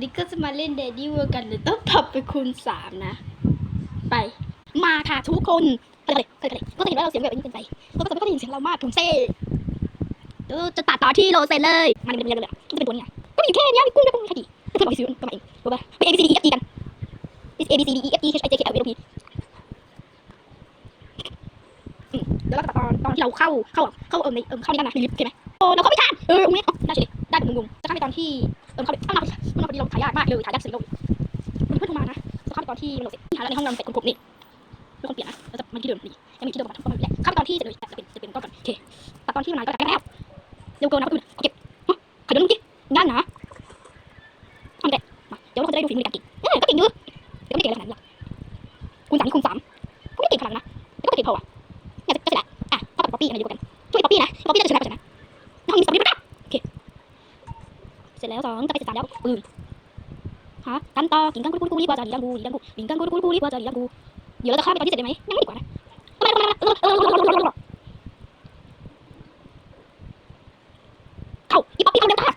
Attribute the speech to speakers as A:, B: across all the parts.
A: วันนี้ก็จะมาเล่นเดดดี้เวอร์กันเลยต้องปรับไปคูณสามนะ ไป มาค่ะทุกคนไปเลยไปเลยก็จะเห็นว่าเราเสียงแบบนี้เป็นไปเราก็จะไม่ค่อยได้ยินเสียงเรามากถุงเซ่จะตัดต่อที่โรเซนเลย มันเป็นเรื่องเลยมันจะเป็นตัวนี้ไงก็มีแค่นี้มีกุ้งด้วยกุ้งแค่ดีเพื่อนบอกให้ซื้อก็มาเองรู้ป่ะไป A B C D E F G กัน is A B C D E F G H I J K L M N O P อืมแล้วก็ตัดตอนตอนที่เราเข้าเข้าเข้าเอิมในเอิมเข้าในกันนะลิฟต์ใช่ไหมโอ้เราเข้าไม่ทันเออตรงนี้อ๋อได้เฉย ได้แบบงงจะข้ามไปตอนที่เอิมเข้าไปตั้งนานตั้งนาพอดีเราถ่ายยากมากเลยถ่ายยากสุดโลกมันเพื่อนโทรมานะจะข้ามไปตอนที่มันลงเสร็จหาแล้วในห้องเราเสร็จกลุ่มนี่เป็นคนเปลี่ยนนะเราจะมันที่เดิมนี่ยังมีที่เดิมมาทำก็ไม่เป็นไรข้ามไปตอนที่เสร็จเลยจะเป็นจะเป็นก้อนก่อนโอเคตัดตอนที่มันมานก็ได้แล้วเร็วเกินนะก็คือเก็บขยันเมื่อกี้งานนะทำได้เดี๋ยวเราจะได้ดูฝีมือการกินเออก็เก่งอยู่เดี๋ยวไม่เก่งขนาดนั้คูณสามคูณสามก็ไม่เก่งขนาดนั้นนะแต่ก็เก่งพออะเนี่ยจะเสร็จแล้วอะเท่ากับป๊อปปี้อะไรดีกว่ากันช่วยป๊อปปี้นะป๊อปปี้จะชนะกว่าชนะน้องยิงสองนิ้วนะโอ เสร็จแล้วสองจะไปเสร็จสามแล้วปืนฮะกันต่อกินกันกูกูกูรีบว่าจะดีดังกูดีดังกูกินกันกูกูกูรีบว่าจะดีดังกูเดี๋ยวเราจะข้ามไปตอนที่เสร็จได้ไหมยังไม่ดีกว่านะเข้าอีป๊อปปี้เอาเร็วค่ะ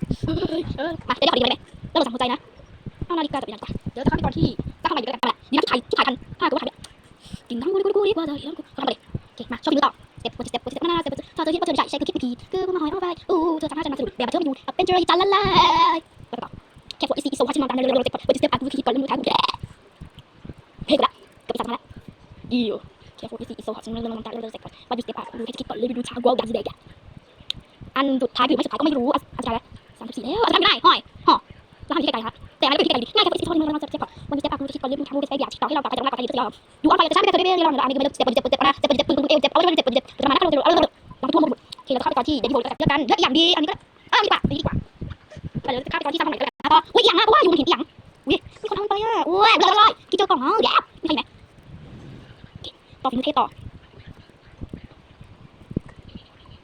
A: เออมาเดี๋ยวเดี๋ยวขอดีเลยไหมแล้วเราสั่งหัวใจนะเอานาฬิกาจะเป็นยังไงเดี๋ยวจะข้ามไปตอนที่จะข้ามไปอยู่ด้วยกันมาดีนะที่ถ่ายที่ถ่ายกันถ้าเกูถ่ายเนี่ยกินกันกูกูกูรีบว่าจะดีดังกูทำไปเลยโอเคมาชอบนิ้วต่อ เต็ปสเต็ปสเต็ปหน้าเต็ปถ้าเจอที่เจอใหญ่ใช่คือคิดวิธีคือมาหอยเอาไปอู้เธอสามารถจะมาสรุปแบบเธอไมาดูเป็นเจอร์จันละลายแล้วก็ต่อแค่พวกอีซีโซ่ฮัชิมอนตามเร็วๆเร็วๆเต็ปก่อนเต็ปก่อนกูคิดก่อนเรื่องมือท้ายกูแย่เฮ้ยกูละกลับไปสั่งมาละอีโอแค่โฟกัสอีโซฮอตฉันเริ่มองตามเริ่มเสร็จก่อนว่าดิสเตปอะดูแค่คิดก่อนเลยดูช้ากว่าดันสิเด็กอะอันสุดท้ายหรือไม่สุดท้ายก็ไม่รู้อันสุดท้ายแล้วสามสิบสี่แล้วอันไม่ได้ห่อย มดูช้าดูไปอยากต่อให้เราต่อไปจากนั้นไปจะยอมดูออนไปจะช้าไปแต่ตัวเบี้ยเราอันนี้ไม่เจ็บเจ็บเจ็บนะเจ็บเจ็บปืนปืนเอวเจ็บเอาไว้เจ็บเจ็บประมาณนั้นเราจะเอาเราเราทุ่มหมดโอเคเราเข้าไปตอนที่เดบิวต์กันเยอะกันเยอะอย่างดีอันนี้ก็เออดีกว่าดีกว่าไปเลยเข้าไปตอนที่สร้างใหม่ก็แล้วก็อุ้ยอย่างนะเพราะว่าอยู่บนหินอย่างอุ้ยมีคนทำไปอะอุ้ยเลยที่เจอกล่องเนาะแย่ไม่ใช่ไหมต่อฝีมือเทต่อ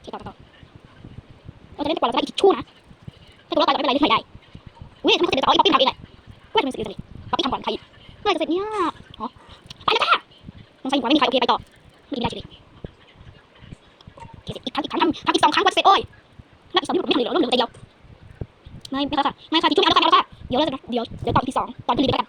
A: เทต่อต่อเราจะเล่นแต่ก่อนเราจะได้อีกชู่นะถ้าตัวเราไปไม่เป็นไรเล่นใหม่ได้อุ้ยทำไมเขาเสร็จต่ออีกป๊อปปี้ทำเองเลยว่าทำไมเสร็จเลยป๊อปปี้ทำก่อนใคร เมื่อไหร่จะเสร็จเนี่ยอ๋อไปแล้วจ้าน้องใส่หัวไม่มีใครโอเคไปต่อไม่ได้ไม่ได้เลยโอเคเสร็จอีกครั้งอีกครั้งทำทำอีกสองครั้งก็เสร็จโอ้ยนับอีกสองที่หมไม่ทำเลยหรอเริ่มเหลือแต่เดียวไม่ไม่ค่ะไม่ค่ะที่ช่วยไม่เอาแล้วค่ะเดี๋ยวเราจะเดี๋ยวเดี๋ยวต่ออีกทีสองตอนขึ้นเรือกัน